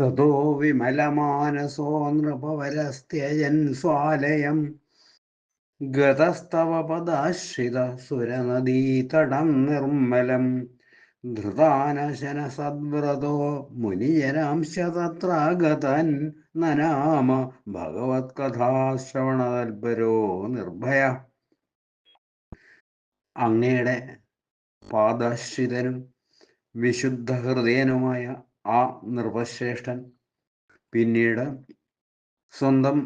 തതോ വിമലമാനസോ നൃപവരസ്ത്യജൻ സ്വാലയം. ഗതസ്തവ പദാശ്രിത സുരനദീതടം നിർമ്മലം. ധൃതാനശന സദ്വ്രതോ മുനിജനാംശ തത്രാഗതൻ നനാമ ഭഗവത്കഥാശ്രവണതൽപരോ നിർഭയ. അങ്ങയുടെ പാദാശ്രിതനും വിശുദ്ധ ഹൃദയനുമായ ആ നൃപശ്രേഷ്ഠൻ പിന്നീട് സ്വന്തം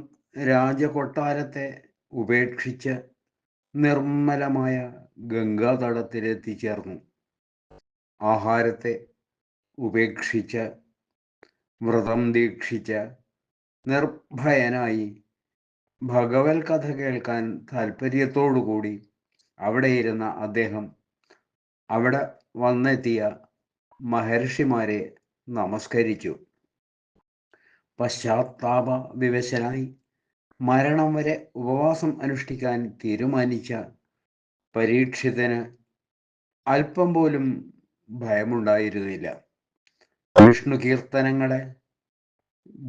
രാജകൊട്ടാരത്തെ ഉപേക്ഷിച്ച് നിർമ്മലമായ ഗംഗാതടത്തിലെത്തിച്ചേർന്നു. ആഹാരത്തെ ഉപേക്ഷിച്ച് വ്രതം ദീക്ഷിച്ച് നിർഭയനായി ഭഗവത് കഥ കേൾക്കാൻ താല്പര്യത്തോടുകൂടി അവിടെ ഇരുന്ന അദ്ദേഹം അവിടെ വന്നെത്തിയ മഹർഷിമാരെ നമസ്കരിച്ചു. പശ്ചാത്താപ വിവശനായി മരണം വരെ ഉപവാസം അനുഷ്ഠിക്കാൻ തീരുമാനിച്ച പരീക്ഷിതന് അല്പം പോലും ഭയമുണ്ടായിരുന്നില്ല. വിഷ്ണു കീർത്തനങ്ങളെ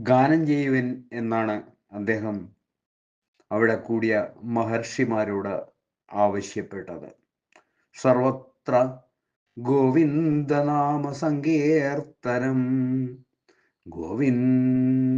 ഗാനം ചെയ്യുവൻ എന്നാണ് അദ്ദേഹം അവിടെ കൂടിയ മഹർഷിമാരോട് ആവശ്യപ്പെട്ടത്. സർവത്ര ഗോവിന്ദനാമ സങ്കീർത്തനം ഗോവിന്ദ